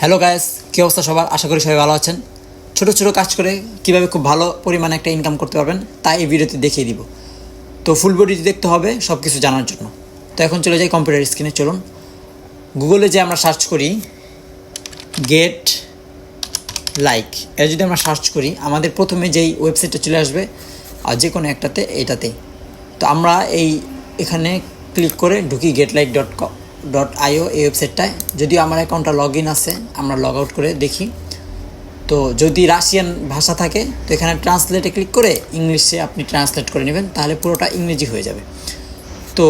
Hello guys কী অবস্থা সবার? আশা করি সবাই ভালো আছেন। ছোটো ছোটো কাজ করে কীভাবে খুব ভালো পরিমাণে একটা ইনকাম করতে পারবেন তাই এই ভিডিওতে দেখিয়ে দিব। তো ফুল বডিটি দেখতে হবে সব কিছু জানার জন্য। তো এখন চলে যাই কম্পিউটার স্ক্রিনে চলুন। গুগলে যে আমরা সার্চ করি গেট লাইক এটা যদি আমরা সার্চ করি, আমাদের প্রথমে যেই ওয়েবসাইটটা চলে আসবে, আর যে কোনো একটাতে এইটাতেই তো আমরা এই এখানে ক্লিক করে ঢুকি get like dot com dot IO এই ওয়েবসাইটটায় যদিও আমার অ্যাকাউন্টটা লগ ইন আছে, আমরা লগ আউট করে দেখি। তো যদি রাশিয়ান ভাষা থাকে, তো এখানে ট্রান্সলেটে ক্লিক করে ইংলিশে আপনি ট্রান্সলেট করে নেবেন, তাহলে পুরোটা ইংরেজি হয়ে যাবে। তো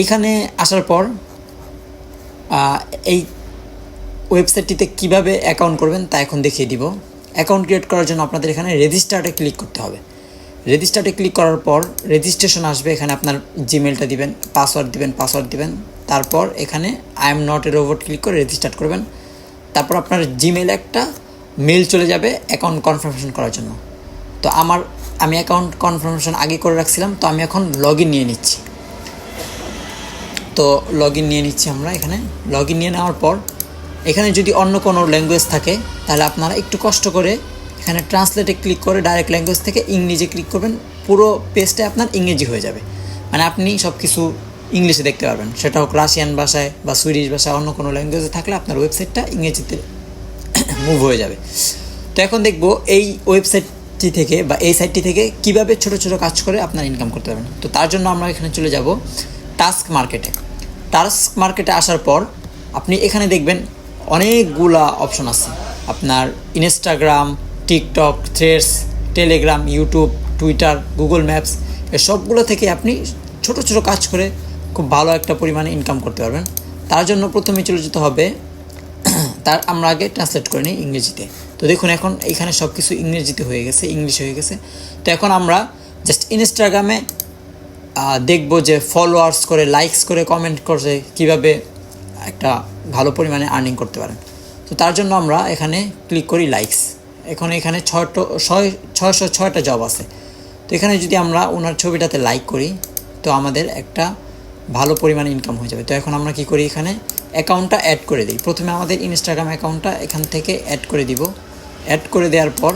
এইখানে আসার পর এই ওয়েবসাইটটিতে কীভাবে অ্যাকাউন্ট করবেন তা এখন দেখিয়ে দিব। অ্যাকাউন্ট ক্রিয়েট করার জন্য আপনাদের এখানে রেজিস্টার্টে ক্লিক করতে হবে। রেজিস্টার্টে ক্লিক করার পর রেজিস্ট্রেশন আসবে, এখানে আপনার জিমেলটা দিবেন পাসওয়ার্ড দিবেন পাসওয়ার্ড দিবেন। তারপর এখানে I am not a robot click করে রেজিস্টার্ট করবেন। তারপর আপনার জিমেল একটা মেল চলে যাবে অ্যাকাউন্ট কনফার্মেশন করার জন্য। তো আমার, আমি অ্যাকাউন্ট কনফার্মেশন আগে করে রাখছিলাম, তো আমি এখন লগ নিয়ে নিচ্ছি। তো লগ নিয়ে নিচ্ছি আমরা এখানে। লগ নিয়ে নেওয়ার পর, এখানে যদি অন্য কোনো ল্যাঙ্গুয়েজ থাকে, তাহলে আপনারা একটু কষ্ট করে এখানে ট্রান্সলেটে ক্লিক করে ডাইরেক্ট ল্যাঙ্গুয়েজ থেকে ইংরেজি ক্লিক করবেন। পুরো পেজটা আপনার ইংরেজি হয়ে যাবে। মানে আপনি সব কিছু ইংলিশে দেখতে পারবেন। সেটা হোক রাশিয়ান ভাষায় বা সুইডিশ ভাষায় অন্য কোনো ল্যাঙ্গুয়েজে থাকলে আপনার ওয়েবসাইটটা ইংরেজিতে মুভ হয়ে যাবে। তো এখন দেখব এই ওয়েবসাইটটি থেকে বা এই সাইটটি থেকে কীভাবে ছোট ছোট কাজ করে আপনার ইনকাম করতে পারবেন। তো তার জন্য আমরা এখানে চলে যাব টাস্ক মার্কেটে টাস্ক মার্কেটে আসার পর আপনি এখানে দেখবেন অনেকগুলা অপশন আছে। আপনার Instagram TikTok Threads Telegram YouTube Twitter Google Maps এসবগুলো থেকে আপনি ছোট ছোট কাজ করে খুব ভালো একটা পরিমাণে ইনকাম করতে পারবেন। তার জন্য প্রথমে চলে যেতে হবে, তার আমরা আগে ট্রান্সলেট করে নিই ইংরেজিতে। তো দেখুন এখন এখানে সব কিছু ইংরেজিতে হয়ে গেছে ইংলিশ হয়ে গেছে। তো এখন আমরা জাস্ট ইনস্টাগ্রামে দেখব যে ফলোয়ার্স করে লাইকস করে কমেন্ট করে কীভাবে একটা ভালো পরিমাণে আর্নিং করতে পারেন। তো তার জন্য আমরা এখানে ক্লিক করি লাইকস এখন এখানে ছয়টো, ছয়, ছয়শো ছয়টা জব আছে। তো এখানে যদি আমরা ওনার ছবিটাতে লাইক করি, তো আমাদের একটা ভালো পরিমাণে ইনকাম হয়ে যাবে। তো এখন আমরা কি করি এখানে? অ্যাকাউন্টটা অ্যাড করে দিই। প্রথমে আমাদের ইনস্টাগ্রাম অ্যাকাউন্টটা এখান থেকে অ্যাড করে দিব। অ্যাড করে দেওয়ার পর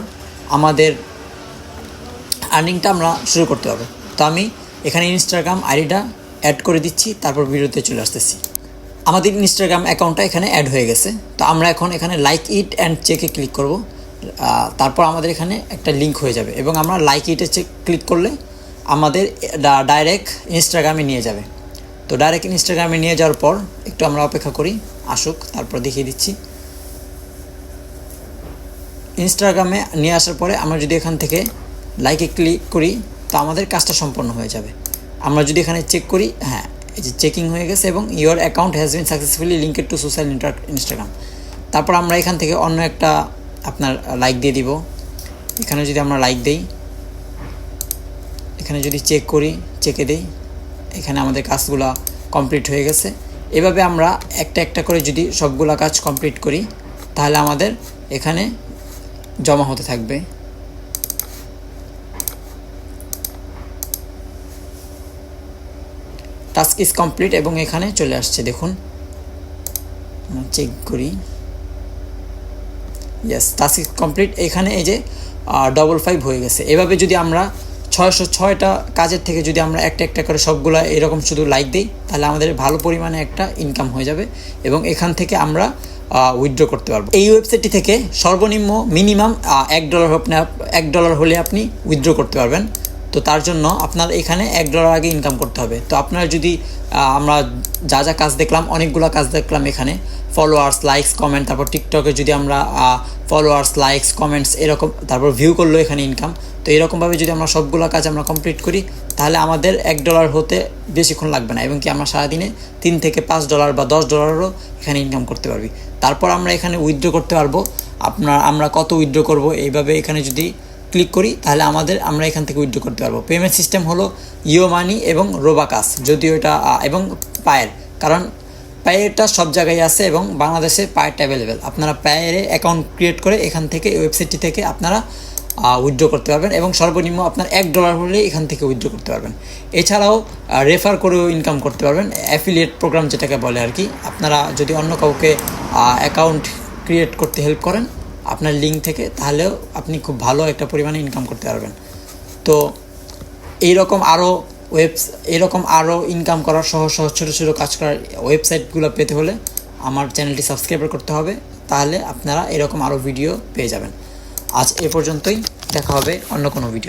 আমাদের আর্নিংটা আমরা শুরু করতে হবে। তো আমি এখানে ইনস্টাগ্রাম আইডিটা অ্যাড করে দিচ্ছি, তারপর ভিডিওতে চলে আসতেছি। আমাদের ইনস্টাগ্রাম অ্যাকাউন্টটা এখানে অ্যাড হয়ে গেছে। তো আমরা এখন এখানে লাইক ইট অ্যান্ড চেকে ক্লিক করব। তারপর আমাদের এখানে একটা লিঙ্ক হয়ে যাবে এবং আমরা লাইক ইটে চেক ক্লিক করলে আমাদের ডাইরেক্ট ইনস্টাগ্রামে নিয়ে যাবে। তো ডাইরেক্ট ইনস্টাগ্রামে নিয়ে যাওয়ার পর একটু আমরা অপেক্ষা করি, আসুক, তারপর দেখিয়ে দিচ্ছি। ইনস্টাগ্রামে নিয়ে আসার পরে আমরা যদি এখান থেকে লাইকে ক্লিক করি, তো আমাদের কাজটা সম্পন্ন হয়ে যাবে। আমরা যদি এখানে চেক করি হ্যাঁ এই যে চেকিং হয়ে গেছে এবং your account has been successfully linked to social network Instagram তারপর আমরা এখান থেকে অন্য একটা আপনার লাইক দিয়ে দিব। এখানে যদি আমরা লাইক দেই, এখানে যদি চেক করি চেকে দেই এখানে আমাদের কাজগুলো কমপ্লিট হয়ে গেছে। এভাবে আমরা একটা একটা করে যদি সবগুলা কাজ কমপ্লিট করি, তাহলে আমাদের এখানে জমা হতে থাকবে। টাস্ক ইজ কমপ্লিট এবং এখানে চলে আসছে, দেখুন। চেক করি। ইয়েস টাস্ক ইজ কমপ্লিট এখানে এই যে ডবল ফাইভ হয়ে গেছে। এভাবে যদি আমরা ছয়শো ছয়টা কাজের থেকে যদি আমরা একটা একটা করে সবগুলো এরকম শুধু লাইক দিই, তাহলে আমাদের ভালো পরিমাণে একটা ইনকাম হয়ে যাবে এবং এখান থেকে আমরা উইথড্র করতে পারব। এই ওয়েবসাইটটি থেকে সর্বনিম্ন মিনিমাম এক ডলার আপনি এক ডলার হলে আপনি উইথড্র করতে পারবেন। তো তার জন্য আপনার এখানে এক ডলার আগে ইনকাম করতে হবে। তো আপনার যদি আমরা যা যা কাজ দেখলাম, অনেকগুলো কাজ দেখলাম এখানে। ফলোয়ার্স লাইকস কমেন্ট তারপর টিকটকে যদি আমরা ফলোয়ার্স লাইকস কমেন্টস এরকম, তারপর ভিউ করল এখানে ইনকাম তো এরকমভাবে যদি আমরা সবগুলো কাজ আমরা কমপ্লিট করি, তাহলে আমাদের এক ডলার হতে বেশিক্ষণ লাগবে না এবং কি আমরা সারাদিনে তিন থেকে পাঁচ ডলার বা দশ ডলারও এখানে ইনকাম করতে পারবি। তারপর আমরা এখানে উইথড্র করতে পারব। আপনার, আমরা কত উইথড্র করব, এইভাবে এখানে যদি ক্লিক করি, তাহলে আমাদের আমরা এখান থেকে উইথড্র করতে পারব। পেমেন্ট সিস্টেম হলো ইও মানি এবং রোবাকাস যদিও এটা এবং পায়ের কারণ পায়েরটা সব জায়গায় আছে এবং বাংলাদেশে পায়েরটা অ্যাভেলেবেল আপনারা পায়েরে অ্যাকাউন্ট ক্রিয়েট করে এখান থেকে ওয়েবসাইটটি থেকে আপনারা উইথড্র করতে পারবেন এবং সর্বনিম্ন আপনার এক ডলার হলে এখান থেকে উইথড্র করতে পারবেন। এছাড়াও রেফার করেও ইনকাম করতে পারবেন। অ্যাফিলিয়েট প্রোগ্রাম যেটাকে বলে আর কি, আপনারা যদি অন্য কাউকে অ্যাকাউন্ট ক্রিয়েট করতে হেল্প করেন আপনার লিঙ্ক থেকে, তাহলেও আপনি খুব ভালো একটা পরিমাণে ইনকাম করতে পারবেন। তো এইরকম আরও ওয়েবস এরকম আরও ইনকাম করার সহজ সহজ, ছোটো ছোটো কাজ করার ওয়েবসাইটগুলো পেতে হলে আমার চ্যানেলটি সাবস্ক্রাইব করতে হবে, তাহলে আপনারা এরকম আরও ভিডিও পেয়ে যাবেন। আজ এ পর্যন্তই, দেখা হবে অন্য কোনো ভিডিও